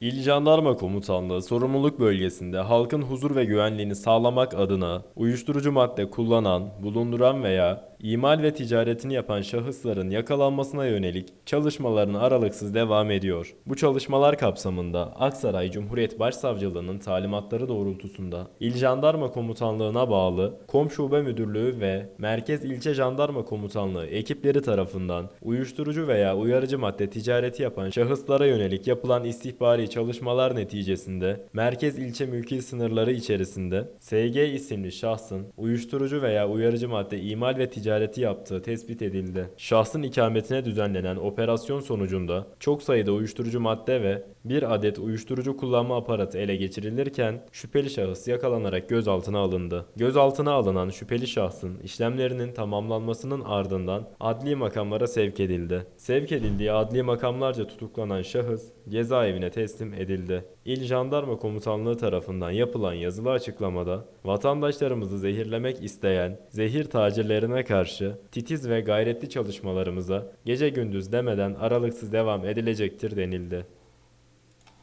İl Jandarma Komutanlığı sorumluluk bölgesinde halkın huzur ve güvenliğini sağlamak adına uyuşturucu madde kullanan, bulunduran veya imal ve ticaretini yapan şahısların yakalanmasına yönelik çalışmalarına aralıksız devam ediyor. Bu çalışmalar kapsamında Aksaray Cumhuriyet Başsavcılığı'nın talimatları doğrultusunda İl Jandarma Komutanlığı'na bağlı Kom Şube Müdürlüğü ve Merkez İlçe Jandarma Komutanlığı ekipleri tarafından uyuşturucu veya uyarıcı madde ticareti yapan şahıslara yönelik yapılan istihbari çalışmalar neticesinde merkez ilçe mülki sınırları içerisinde SG isimli şahsın uyuşturucu veya uyarıcı madde imal ve ticareti yaptığı tespit edildi. Şahsın ikametine düzenlenen operasyon sonucunda çok sayıda uyuşturucu madde ve bir adet uyuşturucu kullanma aparatı ele geçirilirken şüpheli şahıs yakalanarak gözaltına alındı. Gözaltına alınan şüpheli şahsın işlemlerinin tamamlanmasının ardından adli makamlara sevk edildi. Sevk edildiği adli makamlarca tutuklanan şahıs cezaevine teslim edildi. İl Jandarma Komutanlığı tarafından yapılan yazılı açıklamada vatandaşlarımızı zehirlemek isteyen zehir tacirlerine karşı titiz ve gayretli çalışmalarımıza gece gündüz demeden aralıksız devam edilecektir denildi.